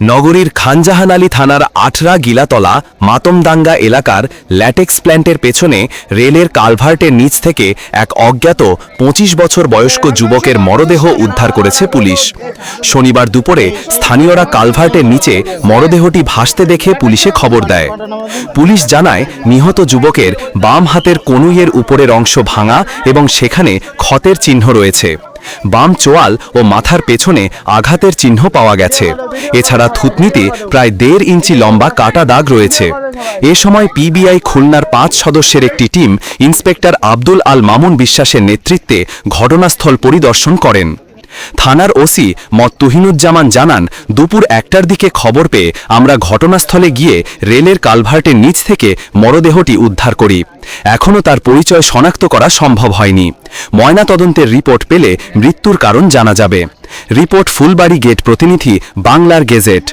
নগরীর খানজাহান আলী থানার আঠরা গিলাতলা মাতমদাঙ্গা এলাকার ল্যাটেক্স প্ল্যান্টের পেছনে রেলের কালভার্টের নিচ থেকে এক অজ্ঞাত পঁচিশ বছর বয়স্ক যুবকের মরদেহ উদ্ধার করেছে পুলিশ। শনিবার দুপুরে স্থানীয়রা কালভার্টের নিচে মরদেহটি ভাসতে দেখে পুলিশে খবর দেয়। পুলিশ জানায়, নিহত যুবকের বাম হাতের কনুইয়ের উপরের অংশ ভাঙা এবং সেখানে ক্ষতের চিহ্ন রয়েছে। বাম চোয়াল ও মাথার পেছনে আঘাতের চিহ্ন পাওয়া গেছে। এছাড়া থুতনিতে প্রায় দেড় ইঞ্চি লম্বা কাটা দাগ রয়েছে। এ সময় পিবিআই খুলনার পাঁচ সদস্যের একটি টিম ইন্সপেক্টর আব্দুল আল মামুন বিশ্বাসের নেতৃত্বে ঘটনাস্থল পরিদর্শন করেন। থানার ওসি মত তুহিনুজ্জামান জানান, দুপুর একটার দিকে খবর পেয়ে আমরা ঘটনাস্থলে গিয়ে রেলের কালভার্টের নিচ থেকে মরদেহটি উদ্ধার করি। এখনও তার পরিচয় শনাক্ত করা সম্ভব হয়নি। ময়নাতদন্তের রিপোর্ট পেলে মৃত্যুর কারণ জানা যাবে। রিপোর্ট ফুলবাড়ি গেট প্রতিনিধি, বাংলার গেজেট।